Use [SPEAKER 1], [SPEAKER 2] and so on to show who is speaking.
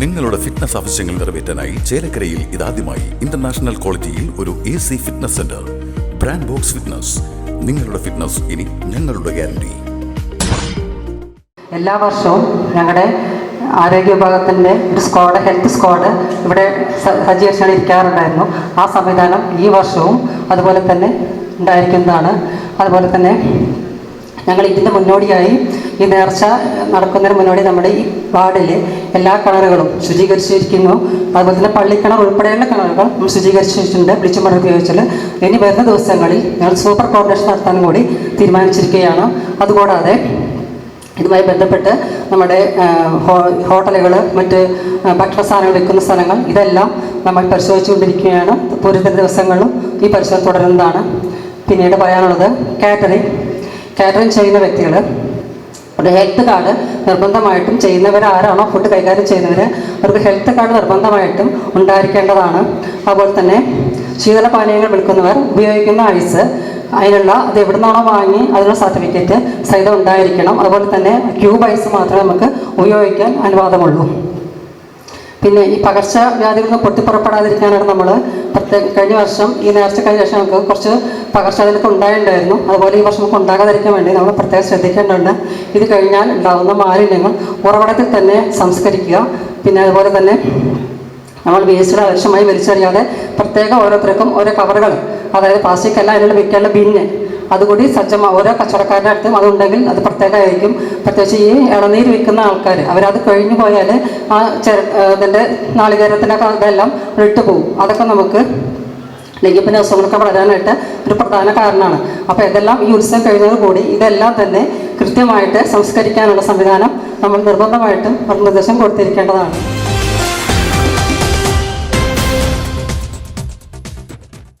[SPEAKER 1] നിങ്ങളുടെ ഫിറ്റ്നസ് ആവശ്യങ്ങൾ നിറവേറ്റാനായി ചേലക്കരയിൽ ഇതാദ്യമായി ഇന്റർനാഷണൽ ക്വാളിറ്റിയിൽ ഒരു A C fitness centre brand box fitness നിങ്ങളുടെ ഫിറ്റ്നസ് ഇനി ഞങ്ങളുടെ ഗ്യാരണ്ടി
[SPEAKER 2] എല്ലാ വർഷവും ഞങ്ങളുടെ ആരോഗ്യ വിഭാഗത്തിന്റെ ഒരു സ്ക്വാഡ് ഹെൽത്ത് സ്ക്വാഡ് ഇവിടെ സ- സജ്ജീകരിച്ചാണ് ഇരിക്കാറുണ്ടായിരുന്നു. ആ സംവിധാനം ഈ വർഷവും അതുപോലെ തന്നെ ഉണ്ടായിരിക്കുന്നതാണ്. അതുപോലെ തന്നെ ഞങ്ങൾ ഇതിന്റെ മുന്നോടിയായി ഈ നേർച്ച നടക്കുന്നതിന് മുന്നോടി നമ്മുടെ ഈ വാർഡിൽ എല്ലാ കിണറുകളും ശുചീകരിച്ചിരിക്കുന്നു. അതുപോലെ തന്നെ പള്ളിക്കിണർ ഉൾപ്പെടെയുള്ള കിണറുകൾ നമ്മൾ ശുചീകരിച്ചിട്ടുണ്ട്. ബ്ലീച്ചിങ് പൗഡർ ഇനി വരുന്ന ദിവസങ്ങളിൽ ഞങ്ങൾ സൂപ്പർ കോർഡിനേഷൻ നടത്താനും കൂടി തീരുമാനിച്ചിരിക്കുകയാണ്. അതുകൂടാതെ ഇതുമായി ബന്ധപ്പെട്ട് നമ്മുടെ ഹോട്ടലുകൾ മറ്റ് ആ, ഭക്ഷണ സാധനങ്ങൾ വിൽക്കുന്ന സ്ഥലങ്ങൾ ഇതെല്ലാം നമ്മൾ പരിശോധിച്ചുകൊണ്ടിരിക്കുകയാണ്. പൂരത്തിന്റെ ദിവസങ്ങളിലും ഈ പരിശോധന തുടരുന്നതാണ്. പിന്നീട് പറയാനുള്ളത് കാറ്ററിങ് കാറ്ററിങ് ചെയ്യുന്ന വ്യക്തികൾ ഒരു ഹെൽത്ത് കാർഡ് നിർബന്ധമായിട്ടും ചെയ്യുന്നവർ ആരാണോ ഫുഡ് കൈകാര്യം ചെയ്യുന്നവർ അവർക്ക് ഹെൽത്ത് കാർഡ് നിർബന്ധമായിട്ടും ഉണ്ടായിരിക്കേണ്ടതാണ്. അതുപോലെ തന്നെ ശീതളപാനീയങ്ങൾ വിൽക്കുന്നവർ ഉപയോഗിക്കുന്ന ഐസ് അതിനുള്ള അത് എവിടെ നിന്നാണോ വാങ്ങി അതിനുള്ള സർട്ടിഫിക്കറ്റ് സഹിതം ഉണ്ടായിരിക്കണം. അതുപോലെ തന്നെ ക്യൂബ് ഐസ് മാത്രമേ നമുക്ക് ഉപയോഗിക്കാൻ അനുവാദമുള്ളൂ. പിന്നെ ഈ പകർച്ചവ്യാധികളിൽ നിന്ന് പൊട്ടിപ്പുറപ്പെടാതിരിക്കാനാണ് നമ്മൾ പ്രത്യേക കഴിഞ്ഞ വർഷം ഈ നേർച്ച കഴിഞ്ഞ വർഷം നമുക്ക് കുറച്ച് പകർച്ചവ്യാധികളൊക്കെ ഉണ്ടായിട്ടുണ്ടായിരുന്നു. അതുപോലെ ഈ വർഷം നമുക്ക് ഉണ്ടാകാതിരിക്കാൻ വേണ്ടി നമ്മൾ പ്രത്യേകം ശ്രദ്ധിക്കേണ്ടതുണ്ട്. ഇത് കഴിഞ്ഞാൽ ഉണ്ടാകുന്ന മാലിന്യങ്ങൾ ഉറവിടത്തിൽ തന്നെ സംസ്കരിക്കുക. പിന്നെ അതുപോലെ തന്നെ നമ്മൾ വേസ്റ്റുകൾ ആവശ്യമായി വലിച്ചെറിയാതെ പ്രത്യേകം ഓരോരുത്തർക്കും ഓരോ കവറുകൾ അതായത് പ്ലാസ്റ്റിക് എല്ലാം അതിനുള്ള വിൽക്കാനുള്ള ബിന്ന് അതുകൂടി സജ്ജമാ. ഓരോ കച്ചവടക്കാരുടെ അടുത്തും അതുണ്ടെങ്കിൽ അത് പ്രത്യേകമായിരിക്കും. പ്രത്യേകിച്ച് ഈ ഇളനീര് വിൽക്കുന്ന ആൾക്കാർ അവരത് കഴിഞ്ഞു പോയാൽ ആ ചെ ഇതിന്റെ നാളികേരത്തിന്റെ ഇതെല്ലാം ഇട്ട് പോകും. അതൊക്കെ നമുക്ക് ലൈംഗിപ്പിന് അസുഖങ്ങളൊക്കെ വളരാനായിട്ട് ഒരു പ്രധാന കാരണമാണ്. അപ്പോൾ ഇതെല്ലാം ഈ ഉത്സവം കഴിഞ്ഞതോടുകൂടി ഇതെല്ലാം തന്നെ കൃത്യമായിട്ട് സംസ്കരിക്കാനുള്ള സംവിധാനം നമ്മൾ നിർബന്ധമായിട്ടും നിർദ്ദേശം കൊടുത്തിരിക്കേണ്ടതാണ്.